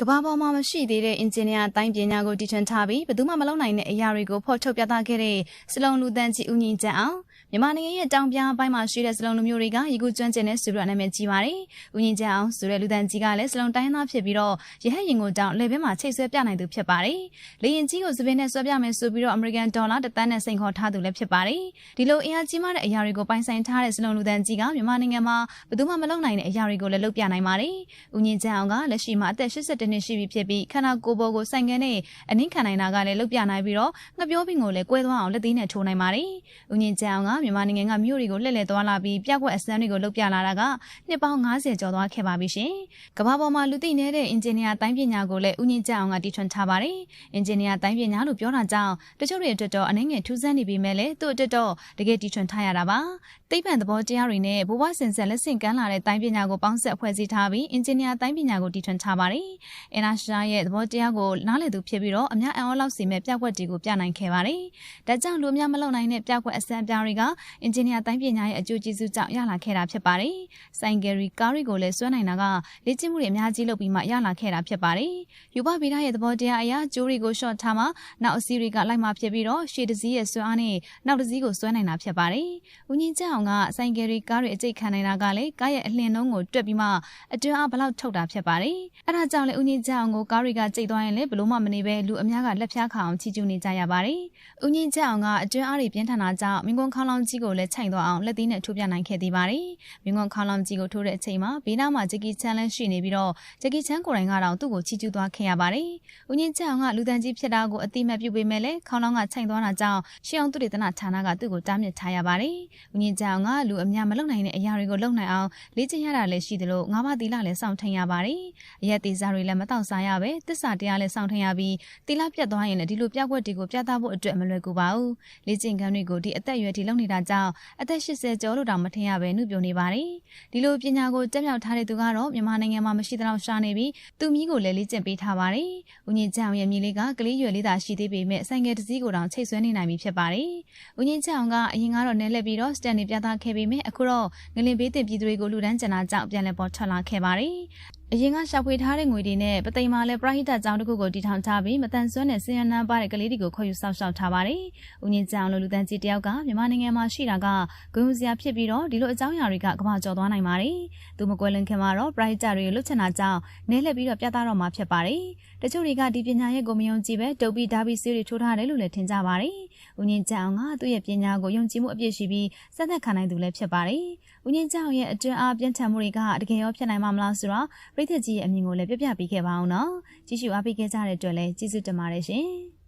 ကမ္ဘာပေါ်မှာမရှိသေးတဲ့အင်ဂျင်နီယာအတိုင်းပညာကိုတီထွင်ထားပြီးဘယ်သူမှမလုပ်နိုင်တဲ့အရာတွေကိုဖော်ထုတ်ပြသခဲ့တဲ့စလုံလူတန်းကြီးဦးညီကျန်အောင် မြန်မာနိုင်ငံရဲ့တောင်ပြားပိုင်းမှာရှိတဲ့စလုံလူမျိုးတွေကရေကူကျွမ်းကျင်တဲ့ဆိုရနာမည်ကြီးပါတယ်။ဦးညီကျန်အောင်ဆိုတဲ့လူတန်းကြီးကလည်းစလုံတိုင်းသားဖြစ်ပြီးတော့ရဟတ်ရင်ကိုတောင်လေဘဲမှာချိတ်ဆွဲပြနိုင်သူဖြစ်ပါတယ်။လေရင်ကြီးကိုစပင်းနဲ့ဆွဲပြမယ်ဆိုပြီးတော့အမေရိကန်ဒေါ်လာတစ်သန်းနဲ့စိန်ခေါ်ထားသူလည်းဖြစ်ပါတယ်။ဒီလိုအင်အားကြီးမားတဲ့အရာတွေကိုပိုင်ဆိုင်ထားတဲ့စလုံလူတန်းကြီးကမြန်မာနိုင်ငံမှာဘယ်သူမှမလုပ်နိုင်တဲ့အရာတွေကိုလည်းလုပ်ပြနိုင်ပါတယ်။ဦးညီကျန်အောင်ကလက်ရှိမှာအသက်82နှစ်ရှိပြီဖြစ်ပြီးခန္ဓာကိုယ်ပေါ်ကိုဆိုင်ကန်နဲ့အနည်းခံနိုင်တာကလည်းလုပ်ပြနိုင်ပြီးတော့ငှပြောပင်ကိုလည်းကွဲသွားအောင်လက်သေးနဲ့ထိုးနိုင်ပါတယ်။ဦးညင်ကျန်အောင်ကမြန်မာနိုင်ငံကမြို့တွေကိုလှည့်လည်သွားလာပြီးပြကွက်အစမ်းတွေကိုလုပ်ပြလာတာကနှစ်ပေါင်း90ကျော်သွားခဲ့ပါပြီရှင်။ကမ္ဘာပေါ်မှာလူသိနေတဲ့အင်ဂျင်နီယာတိုင်းပညာကိုလည်းဦးညင်ကျန်အောင်ကတီထွင်ထားပါတယ်။အင်ဂျင်နီယာတိုင်းပညာလို့ပြောတာကြောင့်တချို့တွေအတွက်တော့အနှဲငယ်ထူးဆန်းနေပေမဲ့လည်းသူ့အတွက်တော့တကယ်တီထွင်ထားရတာပါ။သိပ္ပံသဘောတရားတွေနဲ့ဘဝစင်ဆက်လက်ဆင့်ကမ်းလာတဲ့တိုင်းပညာကိုပေါင်းဆက်ဖွဲ့စည်းထားပြီးအင်ဂျင်နီယာတိုင်းပညာကိုတီထွင်ထားပါတယ်။အင်နာရှာရဲ့သဘောတရားကိုနားလည်သူဖြစ်ပြီးတော့အများအံ့ဩလောက်စီမဲ့ပြကွက်တွေကိုပြနိုင်ခဲ့ပါတယ်။ဒါကြောင့်လူအများမလုံနိုင်တဲ့ပြကွက်အစံပြားတွေကအင်ဂျင်နီယာတိုင်းပညာရဲ့အကျိုးကျေးဇူးကြောင့်ရလာခဲ့တာဖြစ်ပါတယ်။ဆိုင်ကယ်ရီကားတွေကိုလည်းဆွဲနိုင်တာကလေ့ကျင့်မှုတွေအများကြီးလုပ်ပြီးမှရလာခဲ့တာဖြစ်ပါတယ်။ယူပဗီဒရဲ့သဘောတရားအရကျိုးတွေကိုရှော့ထားမှနောက်အစီတွေကလိုက်မှဖြစ်ပြီးတော့ရှေ့တစ်စီးရဲ့ဆွဲအားနဲ့နောက်တစ်စီးကိုဆွဲနိုင်တာဖြစ်ပါတယ်။ဦးညင်းကျအောင်ကဆိုင်ကယ်ရီကားတွေအကျိတ်ခံနိုင်တာကလည်းကားရဲ့အလင်းနှုံးကိုတွက်ပြီးမှအတွင်းအားဘလောက်ထုတ်တာဖြစ်ပါတယ်။အဲဒါကြောင့်လည်းဦးညင်းကျအောင်ကိုကားတွေကကျိတ်သွားရင်လည်းဘလို့မှမနေပဲလူအများကလက်ဖျားခါအောင်ချီကျူးနေကြရပါတယ်။ဦးညင်းကျအောင်ကအတွင်းအားတွေပြင်းထန်တာကြောင့်မင်းကွန်ခေါင်းလောင်းကြီးကိုလည်းချိန်သွားအောင်လက်သီးနဲ့ထိုးပြနိုင်ခဲ့သေးပါတယ်။မင်းကွန်ခေါင်းလောင်းကြီးကိုထိုးတဲ့အချိန်မှာဘေးနားမှာဂျက်ကီချန်လန်းရှိနေပြီးတော့ဂျက်ကီချန်ကိုယ်တိုင်ကတော့သူ့ကိုချီကျူးသွားခဲ့ရပါတယ်။ဦးညင်းကျအောင်ကလူတန်းကြီးဖြစ်တာကိုအတိမတ်ပြုပေးမဲ့လေခေါင်းလောင်းကချိန်သွားတာကြောင့်ရှေးအောင်သူတွေတနဌာနကသူ့ကိုတားမြစ်ထားရပါတယ်။ဦးညင်းကျအောင်ကလူအများမလုံနိုင်တဲ့အရာတွေကိုလုံနိုင်အောင်လေ့ကျင့်ရတာလည်းရှိသလိုငါးပါးသီလလည်းစောင့်ထင်ရပါတယ်။အရက်သေးစားတွေလည်းမတောက်စားရပဲသစ္စာတရားလည်းစောင့်ထင်ရပြီးသီလပြတ်သွားရင်လည်းဒီလိုပြကွက်တွေကိုပြသဖို့အတွက်မလွယ်ကူပါဘူး။လေ့ကျင့်ခန်းတွေကိုဒီအသက်အရွယ်ထိလုံနေတာကြောင့်အသက်80ကျော်လို့တောင်မထင်ရပဲနှုတ်ပြနေပါတယ်။ဒီလိုပညာကိုတက်မြောက်ထားတဲ့သူကတော့မြန်မာနိုင်ငံမှာမရှိတဲ့လောက်ရှားနေပြီးသူမီးကိုလည်းလေ့ကျင့်ပေးထားပါတယ်။ဦးညင်ချောင်ရဲ့မြေလေးကကလေးရွယ်လေးသာရှိသေးပေမဲ့ဆိုင်ငယ်တစ်စီးကိုတောင်ချိတ်ဆွဲနေနိုင်ပြီဖြစ်ပါတယ်။ဦးညင်ချောင်ကအရင်ကတော့နဲလက်ပြီးတော့စတန်နေပြသခဲ့ပေမဲ့အခုတော့ငလင်ဘေးတင်ပြည်သူတွေကိုလူဒန်းကျန်တာကြောင့်ပြန်လည်ပေါ်ထွက်လာခဲ့ပါတယ်။ အရင်ကရှာဖွေထားတဲ့ငွေတွေနဲ့ပသိမ်မှာလည်းပရဟိတကျောင်းတစ်ခုကိုတည်ထောင်ထားပြီးမတန်ဆွမ်းတဲ့စင်ရနန်းပါတဲ့ကလေးတွေကိုခေါ်ယူစောင့်ရှောက်ထားပါတယ်။ဦးညင်ကျောင်းလိုလူတန်းကြီးတယောက်ကမြန်မာနိုင်ငံမှာရှိတာကဂုဏ်စရာဖြစ်ပြီးတော့ဒီလိုအကြောင်းအရာတွေကကမ္ဘာကျော်သွားနိုင်ပါတယ်။သူမကွယ်လွန်ခင်မှာတော့ပရဟိတတွေလွတ်ချင်တာကြောင့်နဲလှည့်ပြီးတော့ပြသတော့မှာဖြစ်ပါတယ်။တချို့တွေကဒီပညာရဲ့ကိုမယုံကြည်ပဲတုပ်ပြီးဓာဘီစီးတွေထိုးထားတယ်လို့လည်းထင်ကြပါတယ်။ ဦးညင်ကျောင်းကသူ့ရဲ့ပညာကိုယုံကြည်မှုအပြည့်ရှိပြီးစက်သက်ခံနိုင်သူလည်းဖြစ်ပါတယ်။ဦးညင်ကျောင်းရဲ့အတွင်းအားပြင်းထန်မှုတွေကတကယ်ရောဖြစ်နိုင်မှာမလားဆိုတော့ပြည်သက်ကြီးရဲ့အမြင်ကိုလည်းပြပြပေးခဲ့ပါအောင်နော်ကြည့်ရှုအားပေးခဲ့ကြတဲ့အတွက်လည်းကျေးဇူးတင်ပါတယ်ရှင်